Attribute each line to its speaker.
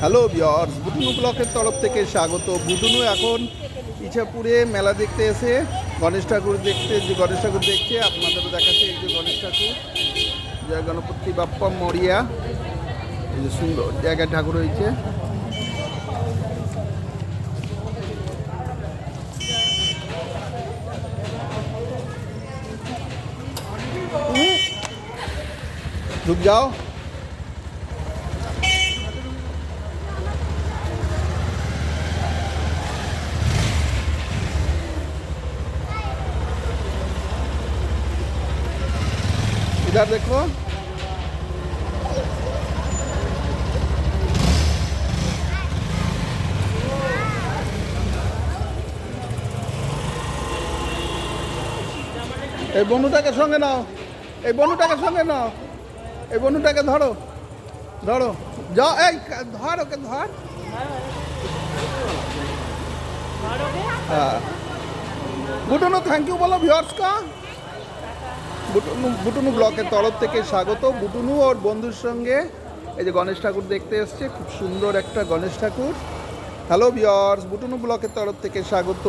Speaker 1: Hello বিয়ার্স বুটুনু ব্লকের তরফ থেকে স্বাগত। বুটুনু এখন ইছাপুরে মেলা দেখতে এসে, গণেশ ঠাকুর দেখতে, যে গণেশ ঠাকুর দেখছে, আপনাদেরও দেখাচ্ছে, এই যে গণেশ ঠাকুর। যা গণপতি বাপ্পা মরিয়া। এই যে সুন্দর জায়গায় ঠাকুর হয়েছে ঢুক যাও। इधर देखो এই বন্ধুটাকে সঙ্গে নাও এই বন্ধুটাকে সঙ্গে নাও এই বন্ধুটাকে ধরো ধরো যা এই কা- ধর ওকে ধর হ্যাঁ বুটুনু থ্যাংক ইউ বলো ভিওর্স কা বুটুনু বুটুনু ব্লকের তরফ থেকে স্বাগত বুটুনু ওর বন্ধুর সঙ্গে এই যে গণেশ ঠাকুর দেখতে এসছে, খুব সুন্দর একটা গণেশ ঠাকুর। হ্যালো বিয়ার্স বুটুনু ব্লকের তরফ থেকে স্বাগত।